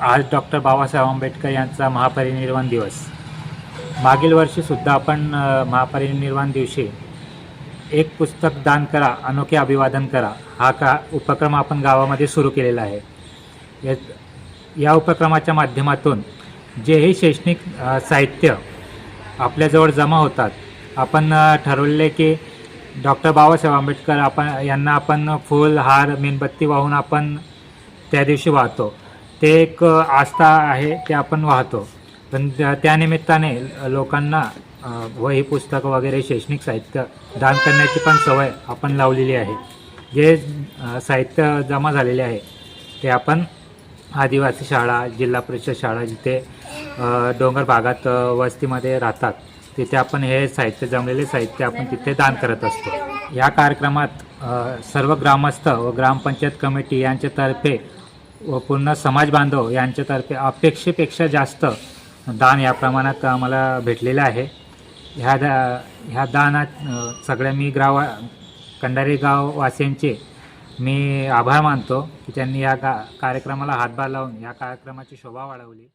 आज डॉक्टर बाबासाहेब आंबेडकर यांचा महापरिनिर्वाण दिवस. मागील वर्षीसुद्धा आपण महापरिनिर्वाण दिवशी एक पुस्तक दान करा अनोखे अभिवादन करा हा का उपक्रम आपण गावामध्ये सुरू केलेला आहे. या या उपक्रमाच्या माध्यमातून जे हे शैक्षणिक साहित्य आपल्याजवळ जमा होतात आपण ठरवले की डॉक्टर बाबासाहेब आंबेडकर आपण यांना आपण फूल हार मेणबत्ती वाहून आपण त्या दिवशी वाहतो. ते एक आस्था आहे ते आपण वाहतो. पण त्या- त्यानिमित्ताने लोकांना वही पुस्तकं वगैरे शैक्षणिक साहित्य दान करण्याची पण सवय आपण लावलेली आहे. जे साहित्य जमा झालेले आहे ते आपण आदिवासी शाळा जिल्हा परिषद शाळा जिथे डोंगर भागात वस्तीमध्ये राहतात तिथे आपण हे साहित्य जमलेले साहित्य आपण तिथे दान करत असतो. या कार्यक्रमात सर्व ग्रामस्थ व ग्रामपंचायत कमिटी यांच्यातर्फे व पूर्ण समाज बांधव यांच्यातर्फे अपेक्षेपेक्षा जास्त दान या प्रमाणात आम्हाला भेटलेलं आहे. ह्या दा ह्या दानात सगळ्या मी गाव कंडारी गाववासियांचे मी आभार मानतो की त्यांनी या का कार्यक्रमाला हातभार लावून या कार्यक्रमाची शोभा वाढवली.